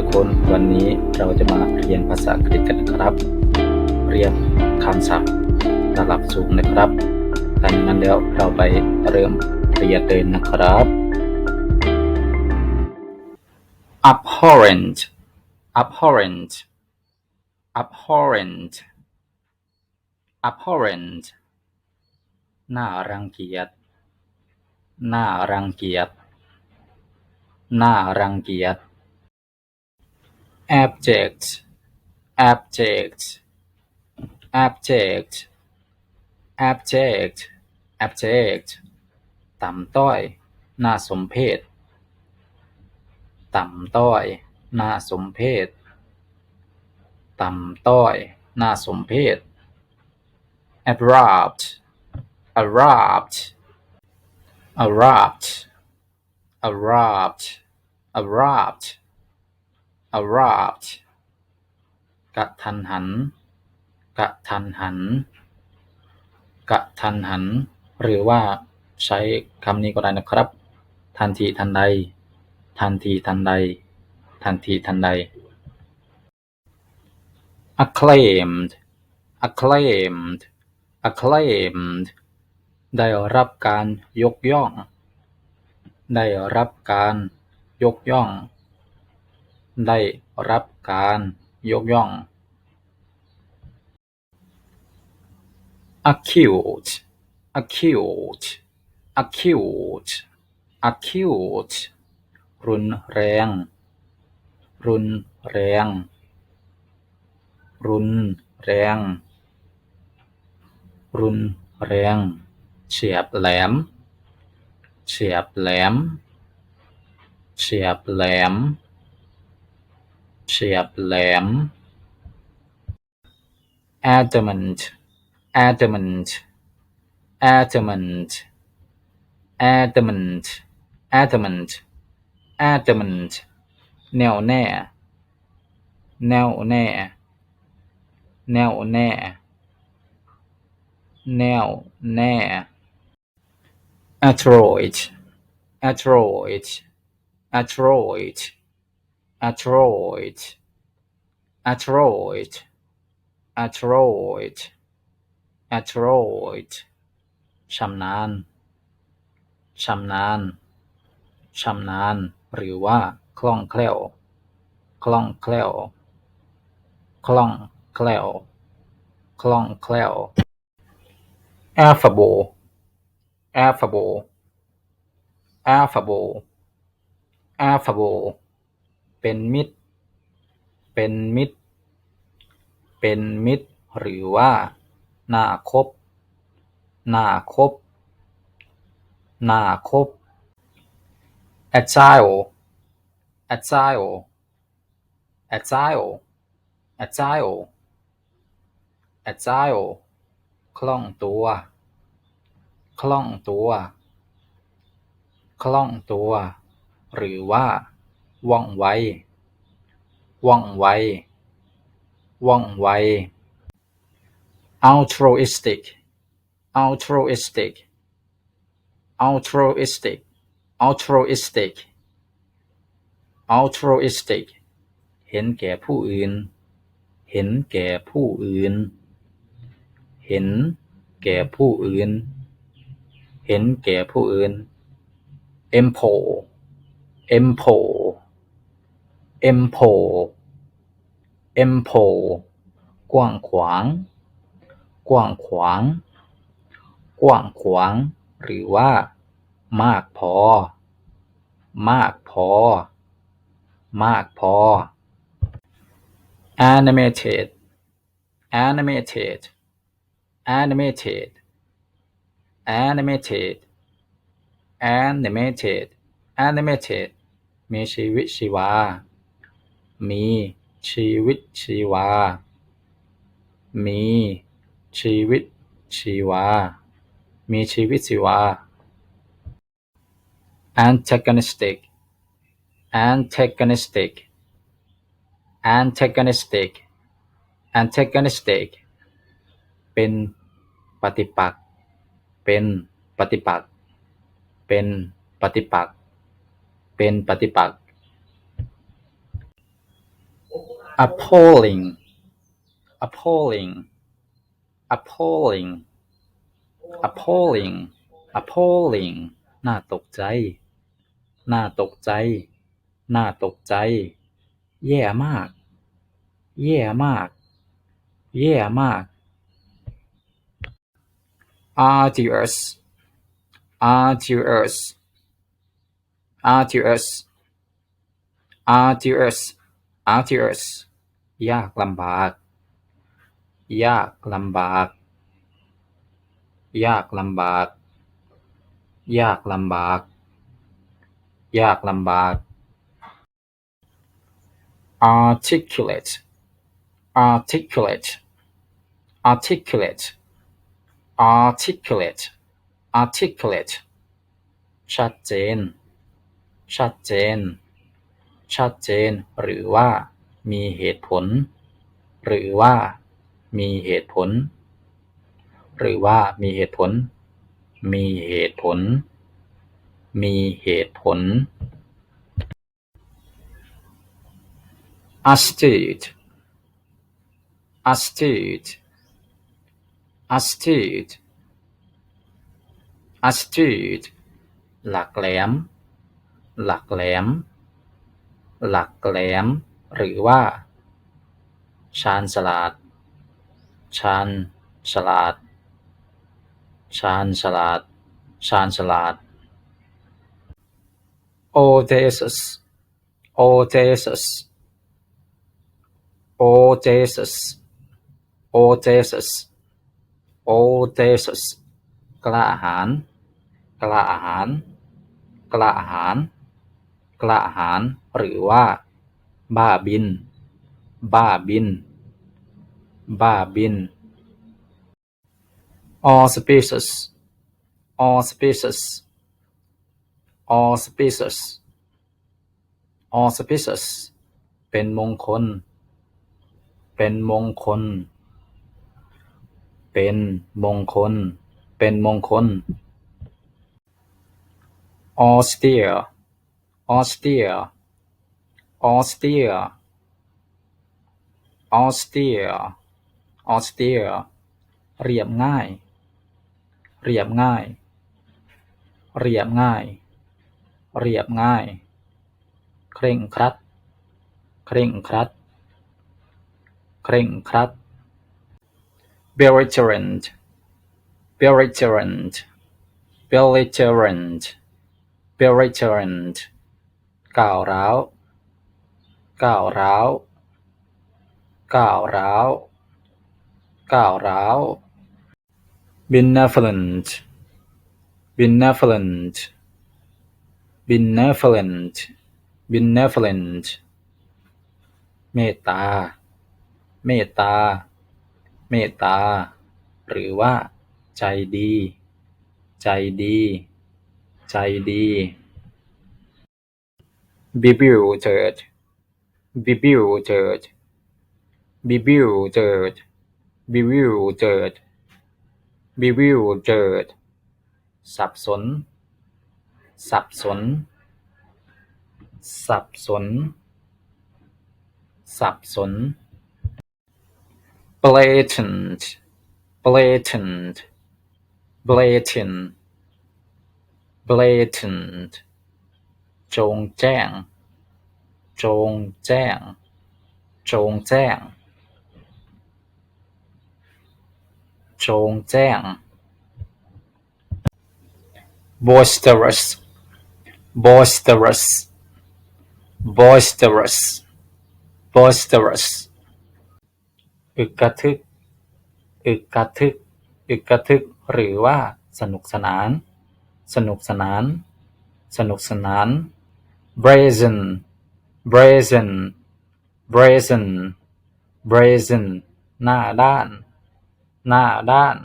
ทุกคนวันนี้เราจะมาเรียนภาษาอังกฤษกันนะครับ เรียนคำศัพท์ระดับสูงนะครับดังนั้นแล้วเราไปเริ่มเรียนเลยนะครับ abhorrent abhorrent abhorrent abhorrent น่ารังเกียจน่ารังเกียจน่ารังเกียจ abject abject abject abject abject ต่ำต้อย น่าสมเพช ต่ำต้อย น่าสมเพช ต่ำต้อย น่าสมเพช abrupt abrupt abrupt abrupt abrupt abrupt กะทันหัน กะทันหัน กะทันหัน หรือว่าใช้คำนี้ก็ได้นะครับ ทันทีทันใด ทันทีทันใด ทันทีทันใด acclaimed acclaimed acclaimed ได้รับการยกย่อง ได้รับการยกย่อง ได้รับการยกย่อง acute acute acute acute รุนแรง รุนแรง รุนแรง รุนแรง เฉียบแหลม เฉียบแหลม เฉียบแหลม เฉียบแหลม adamant adamant adamant adamant adamant adamant แน่วแน่ แน่วแน่ แน่วแน่ แน่วแน่ adroit adroit adroit Adroit adroit adroit adroit ชำนาญ ชำนาญ ชำนาญ หรือว่า คล่องแคล่ว คล่องแคล่ว คล่องแคล่ว คล่องแคล่ว affable affable affable affable เป็นมิตร เป็นมิตร เป็นมิตร หรือว่า น่าคบ น่าคบ น่าคบ agile agile agile agile agile คล่องตัว คล่องตัว คล่องตัว หรือว่า ว่องไว ว่องไว ว่องไว altruistic altruistic altruistic altruistic altruistic เห็นแก่ผู้อื่น เห็นแก่ผู้อื่น เห็นแก่ผู้อื่น เห็นแก่ผู้อื่น empo empo empole ample กว้างขวาง กว้างขวาง กว้างขวาง หรือว่า มากพอ มากพอ มากพอ animated animated animated animated animated animated มีชีวิตชีวา มีชีวิตชีวามีชีวิตชีวา มีชีวิตชีวา antagonistic antagonistic antagonistic antagonistic เป็นปฏิปักษ์ เป็นปฏิปักษ์ เป็นปฏิปักษ์ เป็นปฏิปักษ์ appalling appalling appalling appalling appalling น่าตกใจ น่าตกใจ น่าตกใจ แย่มาก แย่มาก แย่มาก arduous arduous arduous arduous arduous ยากลำบาก ยากลำบาก ยากลำบาก ยากลำบาก ยากลำบาก articulate articulate articulate articulate articulate ชัดเจน ชัดเจน ชัดเจน หรือว่า มีเหตุผล หรือว่า มีเหตุผล หรือว่า มีเหตุผล มีเหตุผล มีเหตุผล astute astute astute astute หลักแหลม หลักแหลม หลักแหลม หรือว่า ชาญฉลาด ชาญฉลาด ชาญฉลาด ชาญฉลาด audacious audacious audacious audacious audacious กล้าหาญกล้าหาญกล้าหาญกล้าหาญหรือว่า บ้าบิน บ้าบิน บ้าบิน auspicious auspicious auspicious auspicious เป็นมงคล เป็นมงคล เป็นมงคล เป็นมงคล austere austere austere austere austere เรียบง่าย เรียบง่าย เรียบง่าย เรียบง่าย เคร่งครัด เคร่งครัด เคร่งครัด belligerent belligerent belligerent belligerent ก้าวร้าว ก้าวร้าวก้าวร้าวก้าวร้าว benevolent benevolent benevolent benevolent เมตตา เมตตา เมตตา หรือว่า ใจดี ใจดี ใจดี bewildered bewildered bewildered bewildered bewildered สับสน สับสน สับสน สับสน blatant blatant blatant blatant จงแจ้ง จงแจ้งจงแจ้งจงแจ้ง boisterous boisterous boisterous boisterous อึกกระทึก อึกกระทึก อึกกระทึก หรือว่าสนุกสนาน สนุกสนาน สนุกสนาน brazen brazen brazen brazen หน้าด้าน หน้าด้าน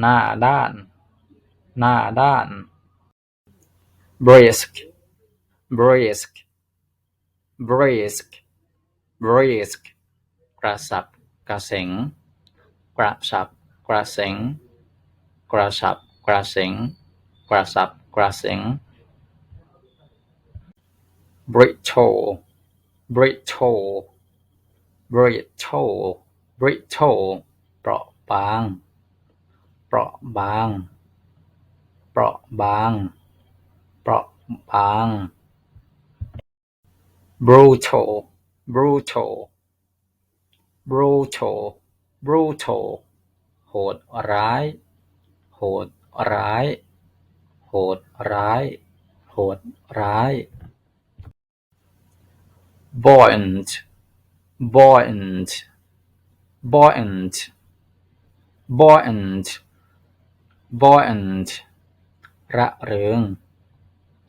หน้าด้าน หน้าด้าน brisk brisk brisk brisk กระสับกระเสงกระสับกระเสงกระสับกระเสงกระสับกระเสง brittle brittle brittle brittle เปราะบาง เปราะบาง เปราะบาง เปราะบาง brutal brutal brutal brutal โหดร้าย โหดร้าย โหดร้าย โหดร้าย buoyant buoyant buoyant buoyant buoyant ระเริง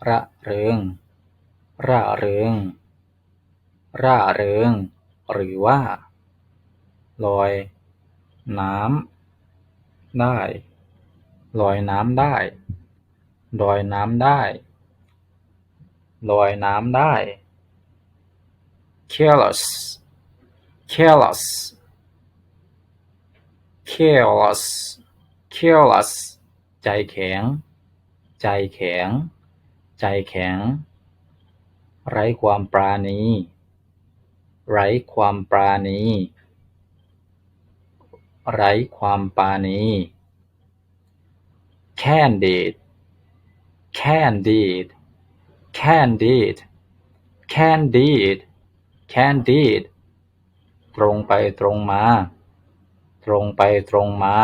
ระเริง ร่าเริง ร่าเริง หรือว่า ลอย น้ำ ได้ ลอยน้ำได้ ลอยน้ำได้ ลอยน้ำได้ careless careless careless careless ใจแข็ง ใจแข็ง ใจแข็ง ไร้ความปราณี ไร้ความปราณี ไร้ความปราณี candid candid candid candid candid ตรงไปตรงมา ตรงไปตรงมา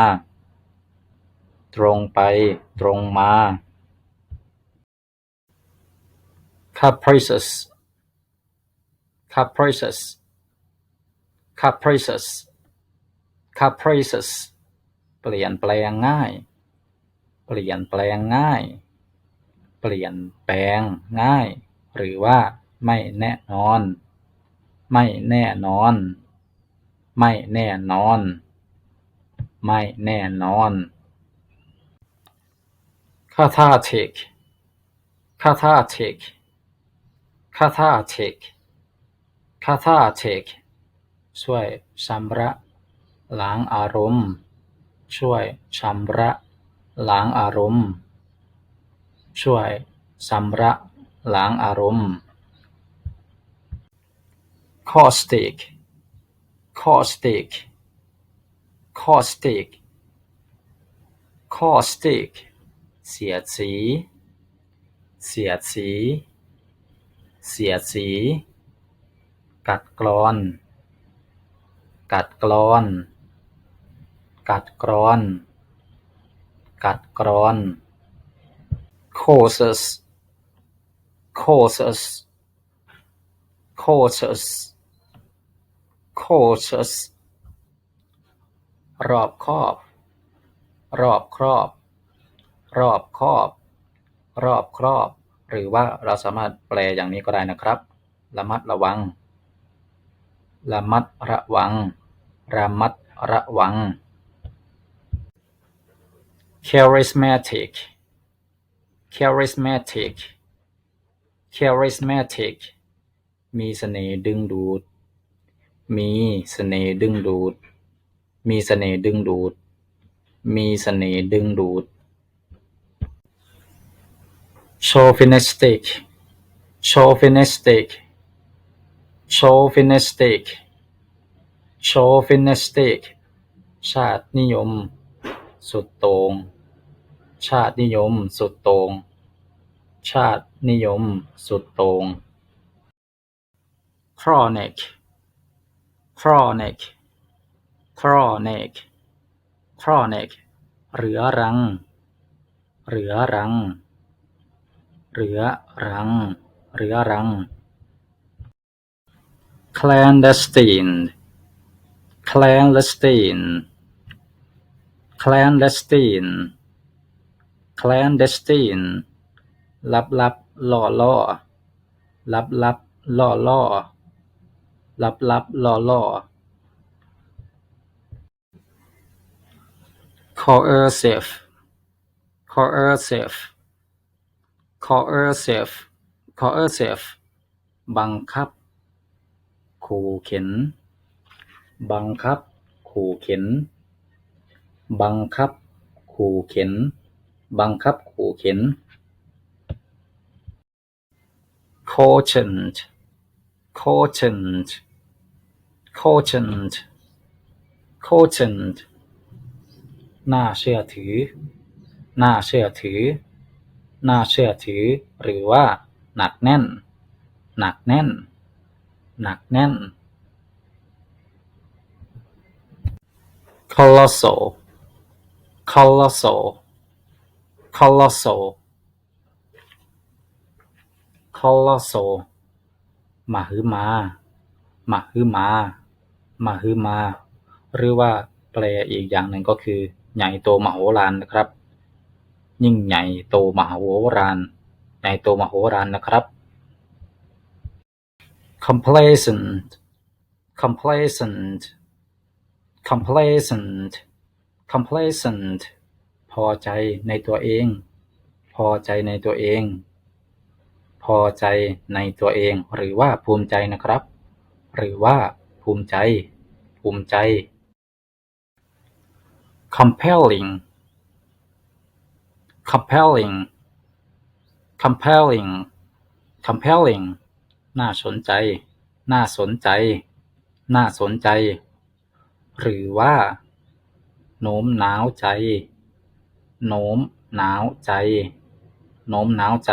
ตรงไปตรงมา capricious capricious capricious capricious เปลี่ยนแปลงง่าย เปลี่ยนแปลงง่าย เปลี่ยนแปลงง่าย หรือว่าไม่แน่นอน ไม่แน่นอน ไม่แน่นอน ไม่แน่นอน cathartic cathartic cathartic cathartic ช่วยชำระล้างอารมณ์ ช่วยชำระล้างอารมณ์ ช่วยชำระล้างอารมณ์ caustic caustic caustic caustic เสียดสี เสียดสี เสียดสี กัดกรอน กัดกรอน กัดกรอน กัดกรอน causes causes causes causes รอบคอบ รอบครอบ รอบคอบ รอบครอบ หรือว่าเราสามารถแปลอย่างนี้ก็ได้นะครับ ระมัดระวัง ระมัดระวัง ระมัดระวัง charismatic charismatic charismatic มีเสน่ห์ดึงดูด มีเสน่ห์ดึงดูด มีเสน่ห์ดึงดูด มีเสน่ห์ดึงดูด chauvinistic chauvinistic chauvinistic chauvinistic ชาตินิยม สุดโต่งชาตินิยม สุดโต่งชาตินิยม สุดโต่ง chronic chronic chronic chronic เรื้อรัง เรื้อรัง เรื้อรัง เรื้อรัง clandestine clandestine clandestine clandestine ลับลับล่อล่อลับลับล่อล่อ ลับลับล่อล่อ coercive coercive coercive coercive บังคับ ขู่เข็น บังคับ ขู่เข็น บังคับ ขู่เข็น บังคับ ขู่เข็น cogent cogent cogent cogent น่าเชื่อถือ น่าเชื่อถือ น่าเชื่อถือ หรือว่า หนักแน่น หนักแน่น หนักแน่น colossal colossal colossal colossal มหึมามหึมา มหึมา หรือว่าแปลอีกอย่างหนึ่งก็คือ ใหญ่โตมโหฬารนะครับ ยิ่งใหญ่โตมโหฬารใหญ่โตมโหฬารนะครับ complacent complacent complacent complacent พอใจในตัวเอง พอใจในตัวเอง พอใจในตัวเอง หรือว่าภูมิใจนะครับ หรือว่า ภูมิใจ ภูมิใจ compelling compelling compelling compelling น่าสนใจ น่าสนใจ น่าสนใจ หรือว่าโน้มน้าวใจ โน้มน้าวใจ โน้มน้าวใจ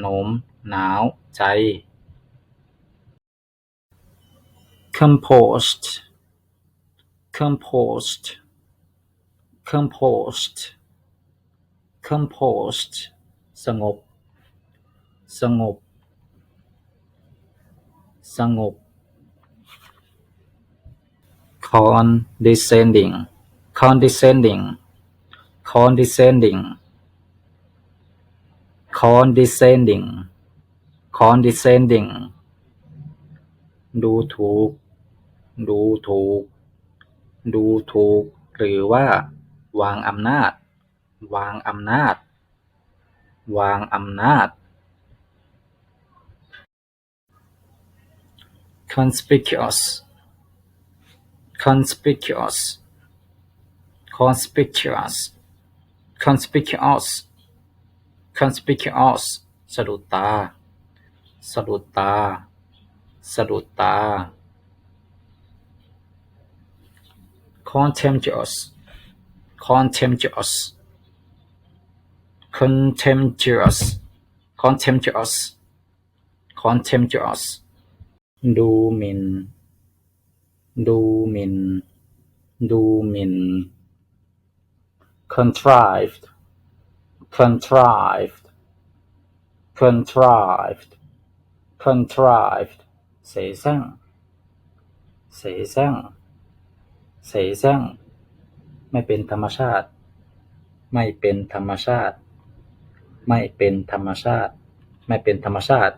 โน้มน้าวใจ composed composed composed composed สงบ สงบ สงบ condescending condescending condescending condescending condescending ดูถูก ดูถูก ดูถูก หรือว่า วางอำนาจ วางอำนาจ วางอำนาจ conspicuous conspicuous conspicuous conspicuous conspicuous สะดุดตา สะดุดตา สะดุดตา contemptuous contemptuous contemptuous contemptuous contemptuous ดูหมิ่น ดูหมิ่น ดูหมิ่น contrived contrived contrived contrived เสแสร้ง เสแสร้ง เสแสร้ง ไม่เป็นธรรมชาติ ไม่เป็นธรรมชาติ ไม่เป็นธรรมชาติ ไม่เป็นธรรมชาติ